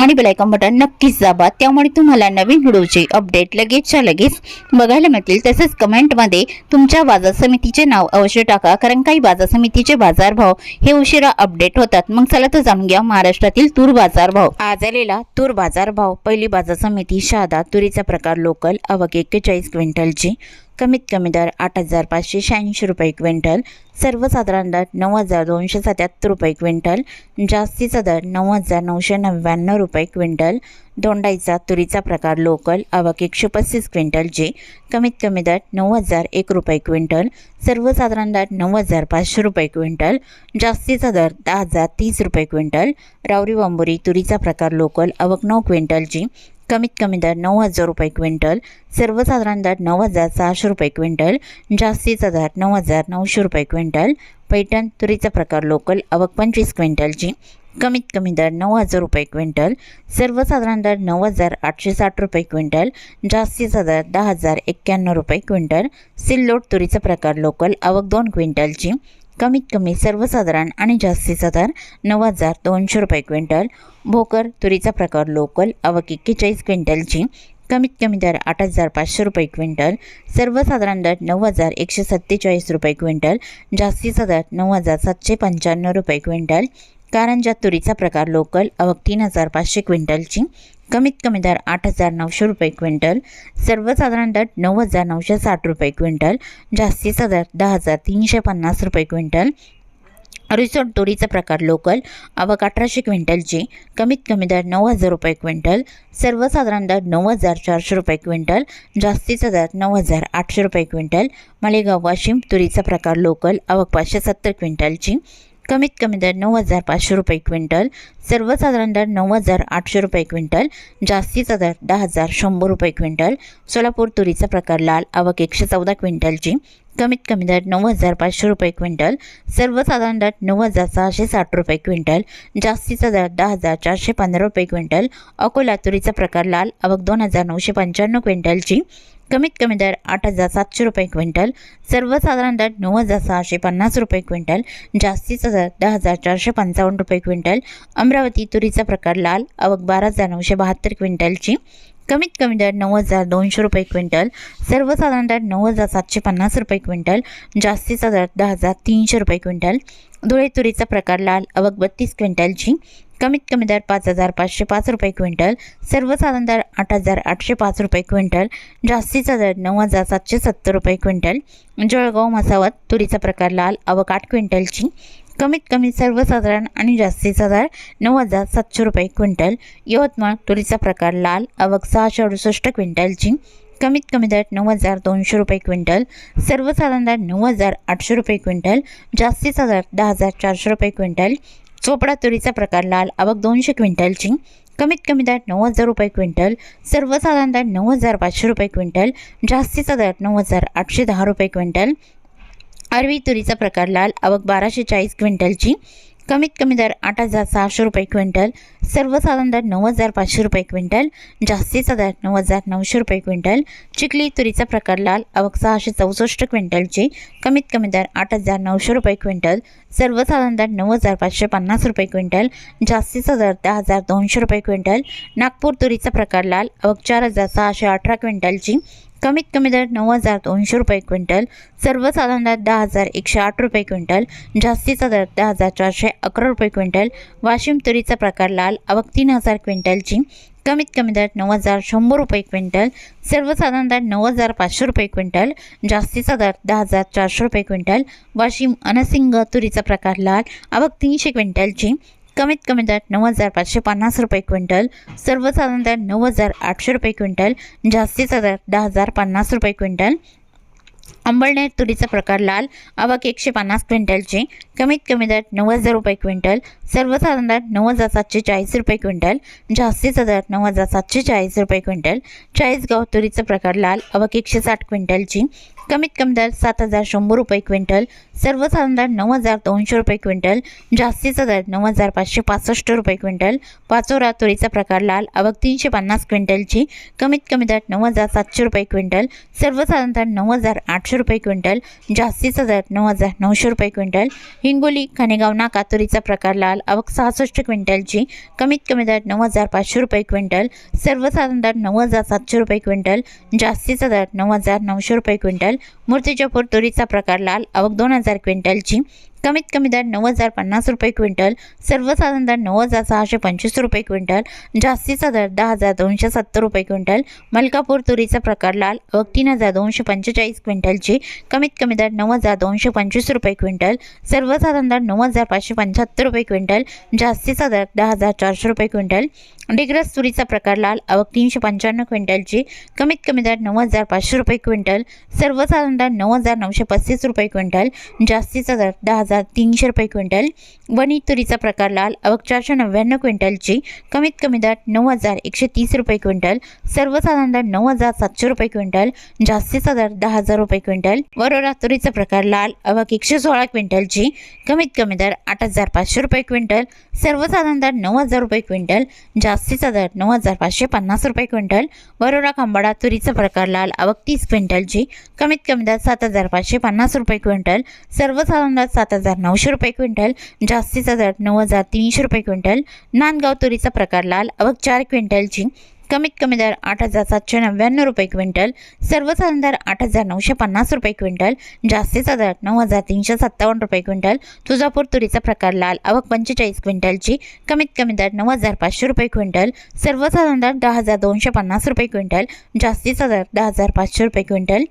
आणि bell icon button नक्कीच दाबा. त्यामुळे तुम्हाला नवीन व्हिडिओचे अपडेट लगेचच्या लगेच बघायला मिळतील. तसेच कमेंटमध्ये तुमच्या बाजार समितीचे नाव अवश्य टाका. कारण काही बाजार समितीचे बाजारभाव हे उशिरा अपडेट होतात. मग चला तर जाणून घ्या महाराष्ट्रातील तूर बाजारभाव आज आलेला तूर बाजारभाव पहिली बाजार समिती शहादा तुरीचा प्रकार लोकल अवघ एक्केचाळीस क्विंटलची. कमीत कमी दर आठ हजार पाचशे शहाऐंशी रुपये क्विंटल सर्वसाधारण दर नऊ हजार दोनशे सत्याहत्तर रुपये क्विंटल जास्तीचा दर नऊ हजार नऊशे नव्याण्णव रुपये क्विंटल दोंडाईचा तुरीचा प्रकार लोकल आवक एकशे पस्तीस क्विंटल जे कमीत कमी दर नऊ हजार एक रुपये क्विंटल सर्वसाधारण दर नऊ हजार पाचशे रुपये क्विंटल जास्तीचा दर दहा हजार तीस रुपये क्विंटल रावरी बांबुरी तुरीचा प्रकार लोकल आवक नऊ क्विंटल जी कमीत कमी दर नऊ हजार रुपये क्विंटल सर्वसाधारण दर नऊ हजार सहाशे रुपये क्विंटल जास्तीचा दर नऊ हजार नऊशे रुपये क्विंटल पैठण तुरीचा प्रकार लोकल आवक पंचवीस क्विंटलची कमीत कमी दर नऊ हजार रुपये क्विंटल सर्वसाधारण दर नऊ हजार आठशे साठ रुपये क्विंटल जास्तीचा दर दहा हजार एक्क्याण्णव रुपये क्विंटल सिल्लोड तुरीचा प्रकार लोकल आवक दोन क्विंटलची कमीत कमी सर्वसाधारण आणि जास्तीचा दर नऊ हजार दोनशे रुपये क्विंटल. भोकर तुरीचा प्रकार लोकल अवक एक्केचाळीस क्विंटलची कमीत कमी दर आठ हजार पाचशे रुपये क्विंटल. सर्वसाधारण दर नऊ हजार एकशे सत्तेचाळीस रुपये क्विंटल जास्तीचा दर नऊ हजार सातशे पंच्याण्णव रुपये क्विंटल. कारंजा तुरीचा प्रकार लोकल अवक तीन हजार पाचशे क्विंटलची कमीत कमी दर आठ हजार नऊशे रुपये क्विंटल सर्वसाधारण दर नऊ हजार नऊशे साठ रुपये क्विंटल जास्तीचा दर दहा हजार तीनशे पन्नास रुपये क्विंटल. रिसोट तुरीचा प्रकार लोकल आवक अठराशे क्विंटलची कमीत कमी दर नऊ हजार रुपये क्विंटल सर्वसाधारण दर नऊ हजार चारशे रुपये क्विंटल जास्तीचा दर नऊ हजार आठशे रुपये क्विंटल. मालेगाव वाशिम तुरीचा प्रकार लोकल आवक पाचशे सत्तर क्विंटलची कमीत कमी दर नऊ हजार पाचशे रुपये क्विंटल सर्वसाधारण दर नऊ हजार आठशे रुपये क्विंटल जास्तीचा दर दहा हजार शंभर रुपये क्विंटल. सोलापूर तुरीचा प्रकार लाल आवक एकशे चौदा क्विंटलची. कमीत कमी दर नऊ हजार पाचशे रुपये क्विंटल सर्वसाधारण दर नऊ हजार सहाशे साठ रुपये क्विंटल जास्तीचा दर दहा हजार चारशे पंधरा रुपये क्विंटल. अकोला तुरीचा प्रकार लाल आवक दोन हजार नऊशे पंच्याण्णव क्विंटलची. कमीत कमी दर आठ हजार सातशे रुपये क्विंटल सर्वसाधारण दर नऊ हजार सहाशे पन्नास रुपये क्विंटल जास्तीचा दर दहा हजार चारशे पंचावन्न रुपये क्विंटल अमरावती तुरीचा प्रकार लाल आवक बारा हजार नऊशे बहात्तर क्विंटलची. कमीत कमी दर नऊ हजार दोनशे रुपये क्विंटल सर्वसाधारण दर नऊ हजार सातशे पन्नास रुपये क्विंटल जास्तीचा दर दहा हजार तीनशे रुपये क्विंटल. धुळे तुरीचा प्रकार लाल आवक बत्तीस क्विंटलची. कमीत कमी दर पाच हजार पाचशे पाच रुपये क्विंटल सर्वसाधारण दर आठ हजार आठशे पाच रुपये क्विंटल जास्तीचा दर नऊ हजार सातशे सत्तर रुपये क्विंटल. जळगाव मसावत तुरीचा प्रकार लाल आवक आठ क्विंटलची. कमीत कमी सर्वसाधारण आणि जास्तीचा दर नऊ हजार सातशे रुपये क्विंटल. यवतमाळ तुरीचा प्रकार लाल आवक सहाशे अडुसष्ट क्विंटलची. कमीत कमी दर नऊ हजार दोनशे रुपये क्विंटल सर्वसाधारण दर नऊ हजार आठशे रुपये क्विंटल जास्तीचा दर दहा हजार चारशे रुपये क्विंटल. चोपडा तुरीचा प्रकार लाल आवक दोनशे क्विंटलची. कमीत कमी दर नऊ हजार रुपये क्विंटल. सर्वसाधारण दर नऊ हजार पाचशे रुपये क्विंटल. जास्तीचा दर नऊ हजार आठशे दहा रुपये क्विंटल. अरवी तुरीचा प्रकार लाल आवक बाराशे चाळीस क्विंटलची. कमीत कमी दर आठ हजार सहाशे रुपये क्विंटल सर्वसाधारण दर नऊ हजार पाचशे रुपये क्विंटल जास्तीचा दर नऊ हजार नऊशे रुपये क्विंटल चिखली तुरीचा प्रकार लाल आवक सहाशे चौसष्ट क्विंटलची कमीत कमी दर आठ हजार नऊशे रुपये क्विंटल सर्वसाधारण दर नऊ हजार पाचशे पन्नास रुपये क्विंटल जास्तीचा दर दहा हजार दोनशे रुपये क्विंटल नागपूर तुरीचा प्रकार लाल आवक चार हजार सहाशे अठरा क्विंटलची कमीत कमी दर नऊ हजार दोनशे रुपये क्विंटल सर्वसाधारण दर दहा हजार एकशे आठ रुपये क्विंटल जास्तीचा दर दहा हजार चारशे अकरा रुपये क्विंटल वाशिम तुरीचा प्रकार लाल आवक तीन हजार क्विंटलची कमीत कमी दर नऊ हजार शंभर रुपये क्विंटल सर्वसाधारण दर नऊ हजार पाचशे रुपये क्विंटल जास्तीचा दर दहा हजार चारशे रुपये क्विंटल वाशिम अनसिंग तुरीचा प्रकार लाल आवक तीनशे क्विंटलची कमीत कमी दर नऊ हजार पाचशे पन्नास रुपये क्विंटल सर्वसाधारण दर नऊ हजार आठशे रुपये क्विंटल जास्तीचा दर दहा हजार पन्नास रुपये क्विंटल अंबळनेर तुरीचा प्रकार लाल आवक एकशे पन्नास क्विंटलची कमीत कमी दर नऊ हजार रुपये क्विंटल सर्वसाधारण दर नऊ हजार सातशे चाळीस रुपये क्विंटल जास्तीचा दर नऊ हजार सातशे चाळीस रुपये क्विंटल चाळीसगाव तुरीचा प्रकार लाल आवक एकशे साठ क्विंटलची कमीत कमी दर सात हजार शंभर रुपये क्विंटल सर्वसाधारण दर नऊ हजार दोनशे रुपये क्विंटल जास्तीचा दर नऊ हजार पाचशे पासष्ट रुपये क्विंटल पाचोरा तुरीचा प्रकार लाल आवक तीनशे पन्नास क्विंटलची कमीत कमी दर नऊ हजार सातशे रुपये क्विंटल सर्वसाधारण दर नऊ हजार आठ आठशे रुपये क्विंटल जास्तीचा दर नऊ हजार नऊशे रुपये क्विंटल. हिंगोली खानेगाव नाका तुरीचा प्रकार लाल आवक सहासष्ट क्विंटलची. कमीत कमी दर नऊ हजार पाचशे रुपये क्विंटल. सर्वसाधारण दर नऊ हजार सातशे रुपये क्विंटल. जास्तीचा दर नऊ हजार नऊशे रुपये क्विंटल. मूर्तिजापूर तुरीचा प्रकार लाल आवक दोन हजार क्विंटलची. कमीत कमी दर नऊ हजार पन्नास रुपये क्विंटल सर्वसाधारण दर नऊ हजार सहाशे पंचवीस रुपये क्विंटल जास्तीचा दर दहा हजार दोनशे सत्तर रुपये क्विंटल मलकापूर तुरीचा प्रकार लाल आवक तीन हजार दोनशे पंचेचाळीस क्विंटलची. कमीत कमी दर नऊ हजार दोनशे पंचवीस रुपये क्विंटल सर्वसाधारण दर नऊ हजार पाचशे पंच्याहत्तर रुपये क्विंटल जास्तीचा दर दहा हजार चारशे रुपये क्विंटल डिग्रस तुरीचा प्रकार लाल आवक तीनशे पंच्याण्णव क्विंटलची कमीत कमी दर नऊ हजार पाचशे रुपये क्विंटल सर्वसाधारण दर नऊ हजार नऊशे पस्तीस रुपये क्विंटल जास्तीचा दर दहा हजार तीनशे रुपये क्विंटल. वणी तुरीचा प्रकार लाल आवक चारशे नव्याण्णव क्विंटलची कमीत कमी दर नऊ हजार एकशे तीस रुपये क्विंटल सर्वसाधारण दर नऊ हजार सातशे रुपये क्विंटल जास्तीचा दर दहा हजार रुपये क्विंटल. वरोरा तुरीचा प्रकार लाल आवक एकशे सोळा क्विंटलची कमीत कमी दर आठ हजार पाचशे रुपये क्विंटल सर्वसाधारण दर नऊ हजार रुपये क्विंटल जास्तीचा दर नऊ हजार पाचशे पन्नास रुपये क्विंटल. वरोरा खांबाडा तुरीचा प्रकार लाल आवक तीस क्विंटलची. कमीत कमी दर सात हजार पाचशे पन्नास रुपये क्विंटल. सर्वसाधारण दर सात हजार नऊशे रुपये क्विंटल. जास्तीचा दर नऊ हजार तीनशे रुपये क्विंटल. नांदगाव तुरीचा प्रकार लाल आवक चार क्विंटलची. कमीत कमी दर आठ हजार सातशे नव्याण्णव रुपये क्विंटल सर्वसाधारण दर आठ हजार नऊशे पन्नास रुपये क्विंटल जास्तीचा दर नऊ हजार तीनशे सत्तावन्न रुपये क्विंटल तुळजापूर तुरीचा प्रकार लाल आवक पंचेचाळीस क्विंटलची कमीत कमी दर नऊ हजार पाचशे रुपये क्विंटल सर्वसाधारण दर दहा हजार दोनशे पन्नास रुपये क्विंटल जास्तीचा दर दहा हजार पाचशे रुपये क्विंटल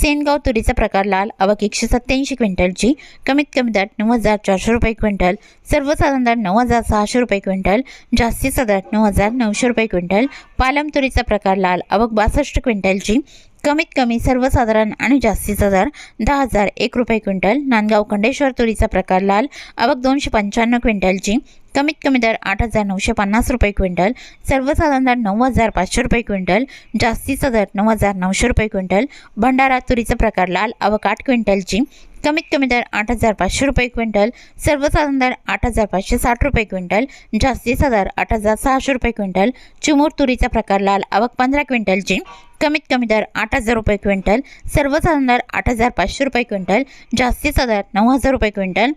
सेनगाव तुरीचा प्रकार लाल आवक एकशे सत्त्याऐंशी क्विंटलची कमीत कमी दर नऊ हजार चारशे रुपये क्विंटल सर्वसाधारण दर नऊ हजार सहाशे रुपये क्विंटल जास्तीचा दर नऊ हजार नऊशे रुपये क्विंटल पालम तुरीचा प्रकार लाल आवक बासष्ट क्विंटलची कमीत कमी सर्वसाधारण आणि जास्तीचा दर दहा हजार एक रुपये क्विंटल नांदगाव खंडेश्वर तुरीचा प्रकार लाल आवक दोनशे पंच्याण्णव क्विंटलची कमीत कमी दर आठ हजार नऊशे पन्नास रुपये क्विंटल सर्वसाधारण दर नऊ हजार पाचशे रुपये क्विंटल जास्तीचा दर नऊ हजार नऊशे रुपये क्विंटल भंडारा तुरीचा प्रकार लाल आवक आठ क्विंटलची कमीत कमी दर आठ हजार पाचशे रुपये क्विंटल सर्वसाधारण दर आठ हजार पाचशे साठ रुपये क्विंटल जास्तीचा दर आठ हजार सहाशे रुपये क्विंटल चिमूर तुरीचा प्रकार लाल आवक पंधरा क्विंटलची कमीत कमी दर आठ हजार रुपये क्विंटल सर्वसाधारण दर आठ हजार पाचशे रुपये क्विंटल जास्तीचा दर नऊ हजार रुपये क्विंटल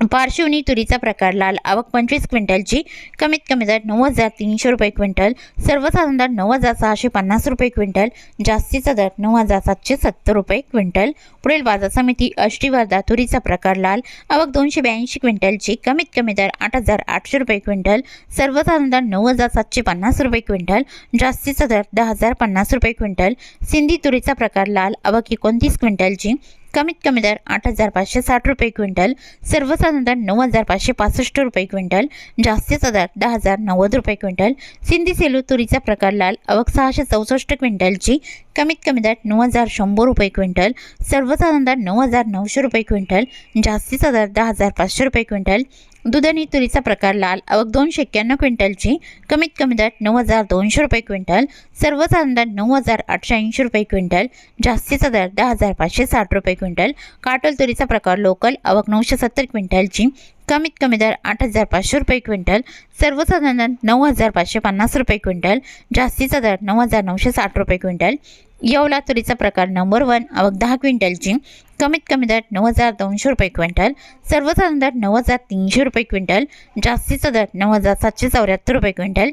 पार्श्वनी तुरीचा प्रकार लाल आवक पंचवीस क्विंटलची कमीत कमी दर नऊ हजार तीनशे रुपये क्विंटल सर्वसाधारण दर नऊ हजार सहाशे पन्नास रुपये क्विंटल जास्तीचा दर नऊ हजार सातशे सत्तर रुपये क्विंटल. पुढील बाजार समिती अष्टीवर्धा तुरीचा प्रकार लाल आवक दोनशे ब्याऐंशी क्विंटलची कमीत कमी दर आठ हजार आठशे रुपये क्विंटल सर्वसाधारण दर नऊ हजार सातशे पन्नास रुपये क्विंटल जास्तीचा दर दहा हजार पन्नास रुपये क्विंटल. सिंधी तुरीचा प्रकार लाल आवक एकोणतीस क्विंटलची कमीत कमी दर आठ हजार पाचशे साठ रुपये क्विंटल सर्वसाधारण दर नऊ हजार पाचशे पासष्ट रुपये क्विंटल जास्तीचा दर दहा हजार नव्वद रुपये क्विंटल सिंधी सेलू तुरीचा प्रकार लाल आवक सहाशे चौसष्ट क्विंटलची कमीत कमी दर नऊ हजार शंभर रुपये क्विंटल सर्वसाधारण दर नऊ हजार नऊशे रुपये क्विंटल जास्तीचा दर दहा हजार पाचशे रुपये क्विंटल दुधनी तुरीचा प्रकार लाल आवक दोनशे एक्क्याण्णव क्विंटलची. कमीत कमी दर नऊ हजार दोनशे रुपये क्विंटल. सर्वसाधारण दर नऊ हजार आठशे ऐंशी रुपये क्विंटल. जास्तीचा दर दहा हजार पाचशे साठ रुपये क्विंटल. काटोल तुरीचा प्रकार लोकल आवक नऊशे सत्तर क्विंटलची. कमीत कमी दर आठ हजार पाचशे रुपये क्विंटल. सर्वसाधारण नऊ हजार पाचशे पन्नास रुपये क्विंटल. जास्तीचा दर नऊ हजार नऊशे साठ रुपये क्विंटल. येवला तुरीचा प्रकार नंबर वन आवक दहा क्विंटलची. कमीत कमी दर नऊ हजार दोनशे रुपये क्विंटल. सर्वसाधारण दर नऊ हजार तीनशे रुपये क्विंटल. जास्तीचा दर नऊ हजार सातशे चौऱ्याहत्तर रुपये क्विंटल.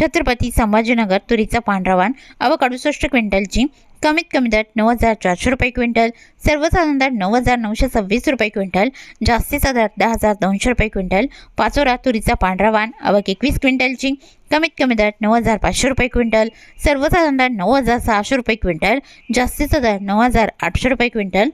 छत्रपती संभाजीनगर तुरीचा पांढरावान आवक अडुसष्ट क्विंटलची. कमीत कमी दर नऊ हजार चारशे रुपये क्विंटल सर्वसाधारण दर नऊ हजार नऊशे सव्वीस रुपये क्विंटल जास्तीचा दर दहा हजार दोनशे रुपये क्विंटल पाचोरा तुरीचा पांढरा वाण आवक एकवीस क्विंटलची कमीत कमी दर नऊ हजार पाचशे रुपये क्विंटल सर्वसाधारण दर नऊ हजार सहाशे रुपये क्विंटल जास्तीचा दर नऊ हजार आठशे रुपये क्विंटल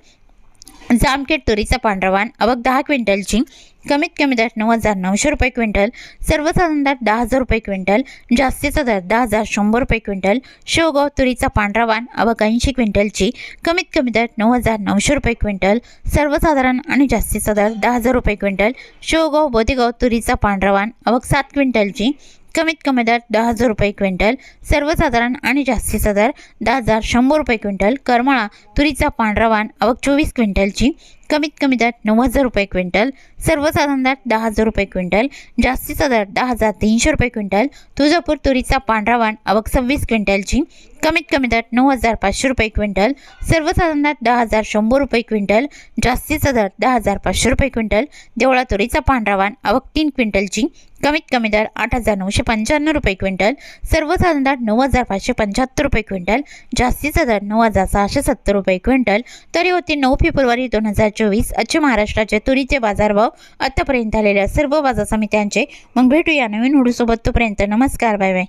जामखेड तुरीचा पांढरवान आवक दहा क्विंटलची कमीत कमी दर नऊ हजार नऊशे रुपये क्विंटल सर्वसाधारण दर दहा हजार रुपये क्विंटल जास्तीचा दर दहा हजार शंभर रुपये क्विंटल शेवगाव तुरीचा पांढरा वाण अवक ऐंशी क्विंटलची कमीत कमी दर नऊ हजार नऊशे रुपये क्विंटल सर्वसाधारण आणि जास्तीचा दर दहा हजार रुपये क्विंटल शेवगाव बोदेगाव तुरीचा पांढरा वाण अवक सात क्विंटलची कमीत कमी दर दहा हजार रुपये क्विंटल सर्वसाधारण आणि जास्तीचा दर दहा हजार शंभर रुपये क्विंटल करमाळा तुरीचा पांढरा वाण अवक चोवीस क्विंटलची कमीत कमी दर नऊ हजार रुपये क्विंटल सर्वसाधारण दर दहा हजार रुपये क्विंटल जास्तीचा दर दहा हजार तीनशे रुपये क्विंटल तुळजापूर तुरीचा पांढरा वाण अवक सव्वीस क्विंटलची कमीत कमी दर नऊ हजार पाचशे रुपये क्विंटल सर्वसाधारण दहा हजार शंभर रुपये क्विंटल जास्तीचा दर दहा हजार पाचशे रुपये क्विंटल देवळा तुरीचा पांढरा वाण अवक तीन क्विंटलची कमीत कमी दर आठ हजार नऊशे पंच्याण्णव रुपये क्विंटल सर्वसाधारण दर नऊ हजार पाचशे पंच्याहत्तर रुपये क्विंटल जास्तीचा दर नऊ हजार सहाशे सत्तर रुपये क्विंटल. तरी होती नऊ फेब्रुवारी दोन हजार चोवीस अच्छे महाराष्ट्राचे तुरीचे बाजारभाव आतापर्यंत आलेल्या सर्व बाजार समित्यांचे मग भेटूया नवीन हुडूसोबत तोपर्यंत नमस्कार बाय बाय.